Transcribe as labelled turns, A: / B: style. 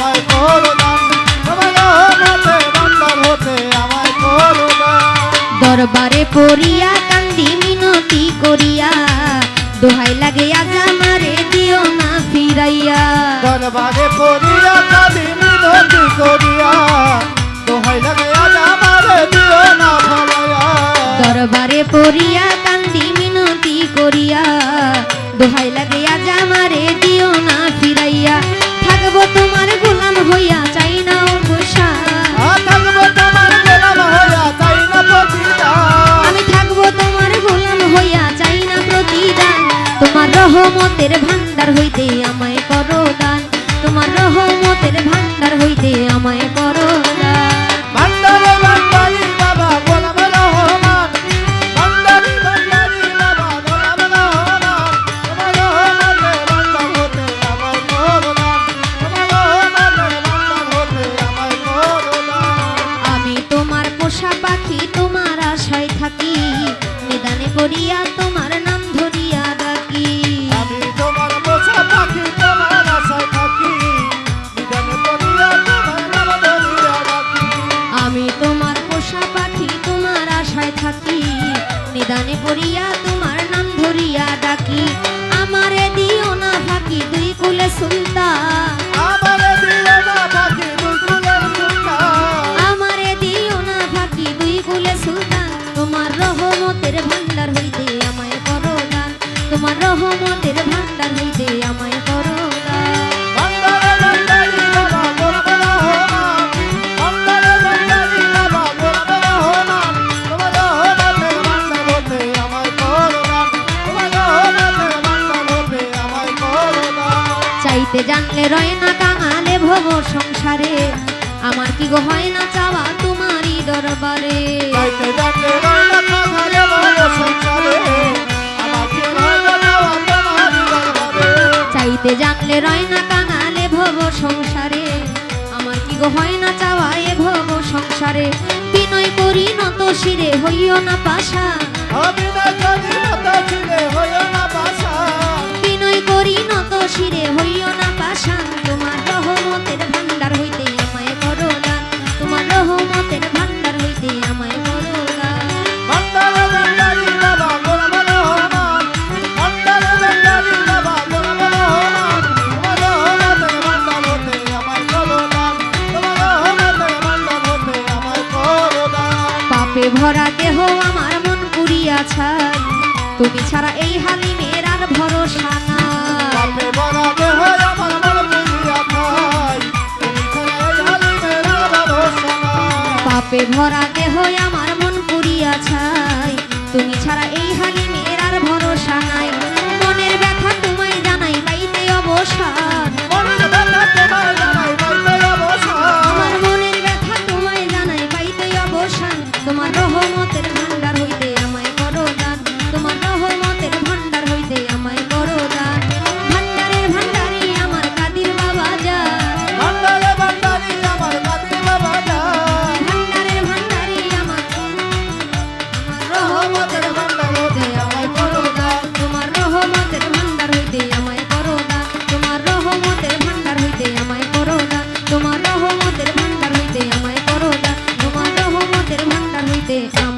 A: আমায় করো দান
B: তোমার রহমতে ভান্ডার হতে আমায় করো
A: দরবারে পড়িয়া কান্দি মিনতি করিয়া। দোহাই লাগে আজ আমারে দিও না ফিরাইয়া।
B: দরবারে পড়িয়া কালি মিনতি করিয়া। দোহাই লাগে আজ আমারে দিও না ফলাইয়া
A: দরবারে পড়িয়া কান্দি মিনতি করিয়া। দোহাই রহমতের ভান্ডার হইতে আমায় করো দান। তোমার রহমতের ভান্ডার হইতে আমায় নিদানে পড়িয়া তোমার নাম ধরিয়া ডাকি। আমারে দিও না ফাঁকি দুই কুলে সুলতান
B: আমারে দিও না পাখি দুকুলের সুলতান
A: আমারে দিও না ফাঁকি দুই কুলে সুলতান তোমার রহমতের ভান্ডার হইতে আমায় করো দান। তোমার রহমতের ভান্ডার হইতে আমায় জানলে রয় না কাঙালে ভব সংসারে। আমার কি গো হয় না চাওয়া তোমারই দরবারে?
B: চাইতে জানলে রয় না
A: কাঙালে ভব সংসারে। আমার কি গো হয় না চাওয়া এ ভব সংসারে? বিনয় করি নত শিরে হইও না পাশা।
B: হইও না
A: হইও না পাশা তোমার রহমতের ভান্ডার হইতে আমায় করো দান তোমার রহমতের ভান্ডার হইতে আমায় করো পাপে ভরা দেহ আমার মন পুরিয়া ছাই। তুমি ছাড়া এই হালিমের
B: পাপে ভরা দেহ আমার মন পুরিয়া ছাই। তুমি ছাড়া এই হালি মেয়ের আর ভরসা নাই।
A: hermandad no te.